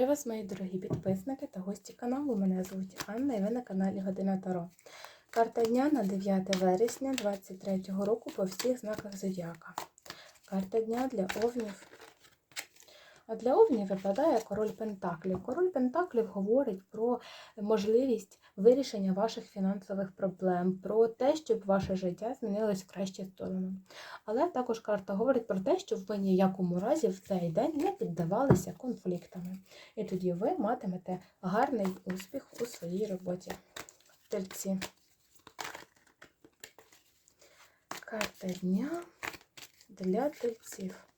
Вітаю вас, мої дорогі підписники та гості каналу. Мене звуть Анна і ви на каналі Година Таро. Карта дня на 9 вересня 2023 року по всіх знаках Зодіака. Карта дня для овнів. А для овнів випадає король Пентаклів. Король Пентаклів говорить про можливість вирішення ваших фінансових проблем, про те, щоб ваше життя змінилось в кращу сторону. Але також карта говорить про те, щоб ви ніякому разі в цей день не піддавалися конфліктами. І тоді ви матимете гарний успіх у своїй роботі. Тельці. Карта дня для тельців.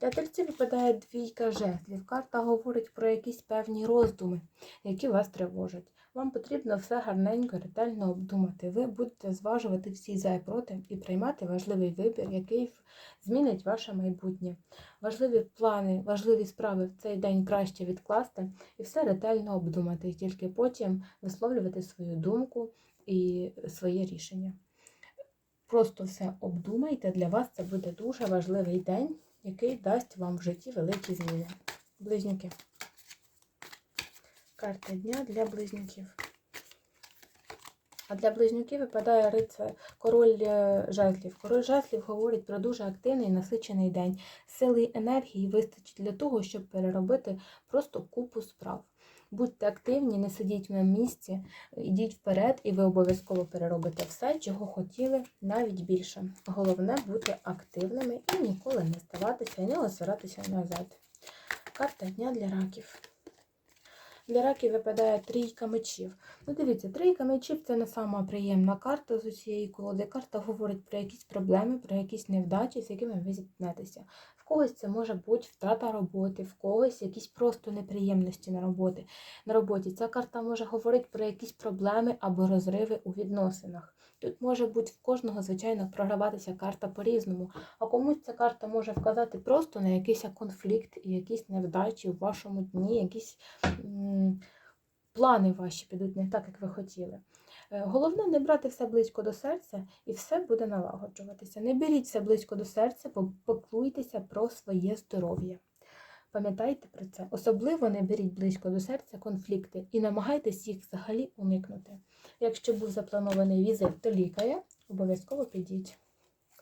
Для тельців випадає двійка жезлів. Карта говорить про якісь певні роздуми, які вас тривожать. Вам потрібно все гарненько, ретельно обдумати. Ви будете зважувати всі за і проти і приймати важливий вибір, який змінить ваше майбутнє. Важливі плани, важливі справи в цей день краще відкласти і все ретельно обдумати, і тільки потім висловлювати свою думку і своє рішення. Просто все обдумайте, для вас це буде дуже важливий день, який дасть вам в житті великі зміни. Близнюки. Карта дня для близнюків. А для близнюків випадає рицар, король е, жезлів. Король жезлів говорить про дуже активний насичений день. Сили і енергії вистачить для того, щоб переробити просто купу справ. Будьте активні, не сидіть на місці, йдіть вперед, і ви обов'язково переробите все, чого хотіли, навіть більше. Головне бути активними і ніколи не здаватися і не озиратися назад. Карта дня для раків. Для раків випадає трійка мечів. Ну, дивіться, трійка мечів це не сама приємна карта з усієї колоди. Карта говорить про якісь проблеми, про якісь невдачі, з якими ви зіткнетеся. В когось це може бути втрата роботи, в когось якісь просто неприємності на роботі. На роботі. Ця карта може говорити про якісь проблеми або розриви у відносинах. Тут може бути в кожного, звичайно, програватися карта по-різному, а комусь ця карта може вказати просто на якийсь конфлікт і якісь невдачі у вашому дні, якісь м плани ваші підуть не так, як ви хотіли. Е, Головне не брати все близько до серця, і все буде налагоджуватися. Не беріть все близько до серця, поклуйтеся про своє здоров'я. Пам'ятайте про це. Особливо не беріть близько до серця конфлікти і намагайтесь їх взагалі уникнути. Якщо був запланований візит до лікаря, обов'язково підіть.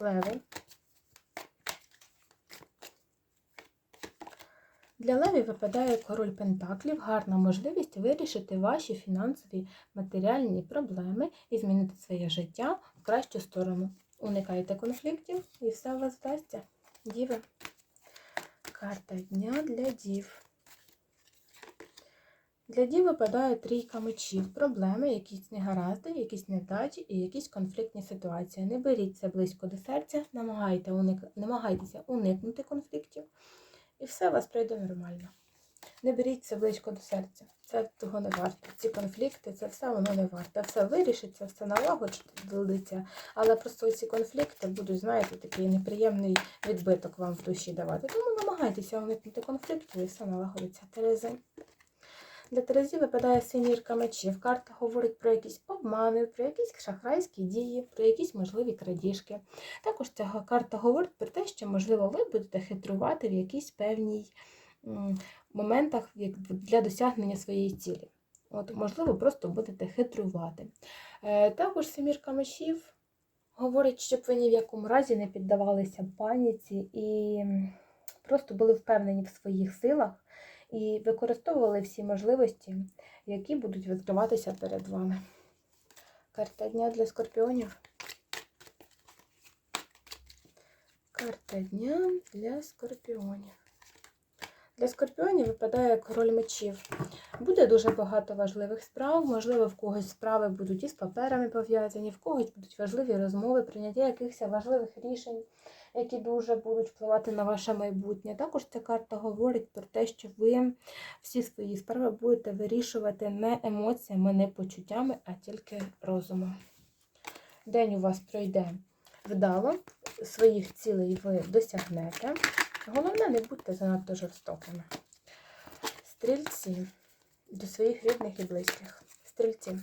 Леви. Для леві випадає король Пентаклів, гарна можливість вирішити ваші фінансові матеріальні проблеми і змінити своє життя в кращу сторону. Уникайте конфліктів і все у вас вдасться. Діви. Карта дня для дів. Для дів випадає трійка мечів, проблеми, якісь негаразди, якісь невдачі і якісь конфліктні ситуації. Не беріть це близько до серця, намагайте уник... намагайтеся уникнути конфліктів, і все у вас пройде нормально. Не беріть це близько до серця. Це того не варто. Ці конфлікти, це все воно не варто. Все вирішиться, все налагодиться, але просто ці конфлікти будуть, знаєте, такий неприємний відбиток вам в душі давати. Тому намагайтеся уникнути конфліктів і все налагодиться. Терези. Для Терезі випадає синірка мечів. Карта говорить про якісь обмани, про якісь шахрайські дії, про якісь можливі крадіжки. Також ця карта говорить про те, що, можливо, ви будете хитрувати в якійсь певній моментах для досягнення своєї цілі. От, Можливо, просто будете хитрувати. Е, також семірка мечів говорить, щоб ви ні в якому разі не піддавалися паніці і просто були впевнені в своїх силах і використовували всі можливості, які будуть відкриватися перед вами. Карта дня для скорпіонів. Карта дня для скорпіонів. Для скорпіонів випадає король мечів. Буде дуже багато важливих справ, можливо, в когось справи будуть із паперами пов'язані, в когось будуть важливі розмови, прийняття якихось важливих рішень, які дуже будуть впливати на ваше майбутнє. Також ця карта говорить про те, що ви всі свої справи будете вирішувати не емоціями, не почуттями, а тільки розумом. День у вас пройде вдало, своїх цілей ви досягнете. Головне, не будьте занадто жорстокими. Стрільці до своїх рідних і близьких. Стрільці.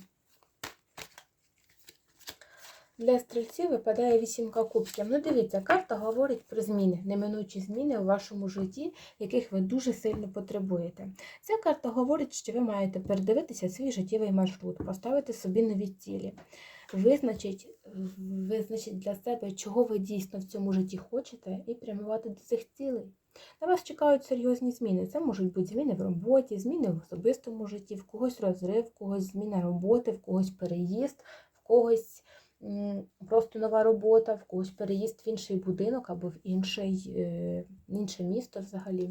Для стрільців випадає вісімка кубків. Ну, дивіться, карта говорить про зміни, неминучі зміни у вашому житті, яких ви дуже сильно потребуєте. Ця карта говорить, що ви маєте передивитися свій життєвий маршрут, поставити собі нові цілі, визначить, визначить для себе, чого ви дійсно в цьому житті хочете, і прямувати до цих цілей. На вас чекають серйозні зміни. Це можуть бути зміни в роботі, зміни в особистому житті, в когось розрив, в когось зміна роботи, в когось переїзд, в когось просто нова робота, в когось переїзд в інший будинок або в інший, е, інше місто взагалі.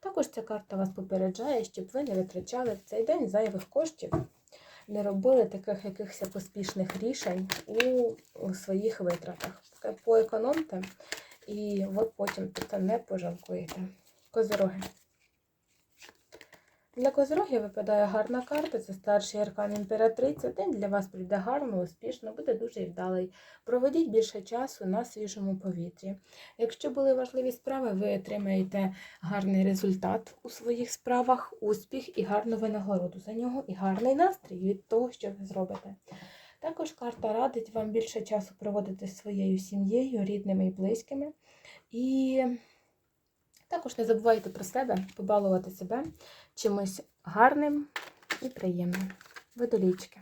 Також ця карта вас попереджає, щоб ви не витрачали в цей день зайвих коштів, не робили таких якихось поспішних рішень у, своїх витратах. Поекономте. І ви потім тут не пожалкуєте. Козироги. Для козирогів випадає гарна карта, це старший аркан імператриця. День для вас прийде гарно, успішно, буде дуже вдалий. Проведіть більше часу на свіжому повітрі. Якщо були важливі справи, ви отримаєте гарний результат у своїх справах, успіх і гарну винагороду за нього, і гарний настрій від того, що ви зробите. Також карта радить вам більше часу проводити зі своєю сім'єю, рідними і близькими. І також не забувайте про себе, побалувати себе чимось гарним і приємним. Водолічки.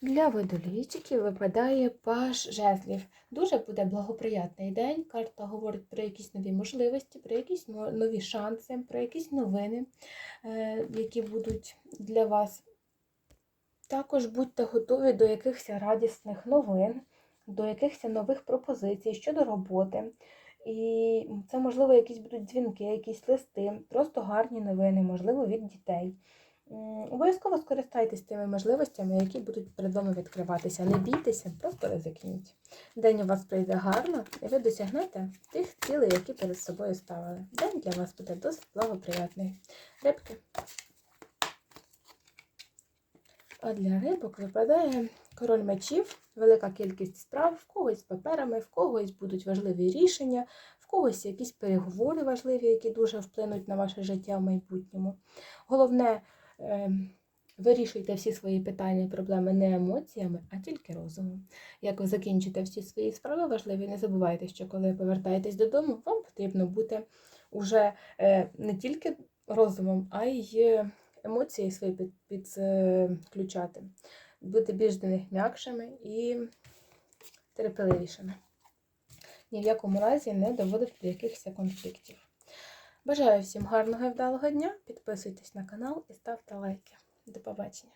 Для водолійчиків випадає паш жезлів. Дуже буде благоприятний день. Карта говорить про якісь нові можливості, про якісь нові шанси, про якісь новини, е, які будуть для вас. Також будьте готові до якихось радісних новин, до якихось нових пропозицій щодо роботи. І це, можливо, якісь будуть дзвінки, якісь листи, просто гарні новини, можливо, від дітей. Обов'язково скористайтесь тими можливостями, які будуть перед вами відкриватися. Не бійтеся, просто ризикніть. День у вас прийде гарно, і ви досягнете тих цілей, які перед собою ставили. День для вас буде досить благоприятний. Рибки. А для рибок випадає король мечів, велика кількість справ, в когось з паперами, в когось будуть важливі рішення, в когось якісь переговори важливі, які дуже вплинуть на ваше життя в майбутньому. Головне, е, вирішуйте всі свої питання і проблеми не емоціями, а тільки розумом. Як ви закінчите всі свої справи важливі, не забувайте, що коли повертаєтесь додому, вам потрібно бути уже е, не тільки розумом, а й емоції свої під- підключати. Бути більш до них м'якшими і терпеливішими. Ні в якому разі не доводити до якихось конфліктів. Бажаю всім гарного і вдалого дня. Підписуйтесь на канал і ставте лайки. До побачення!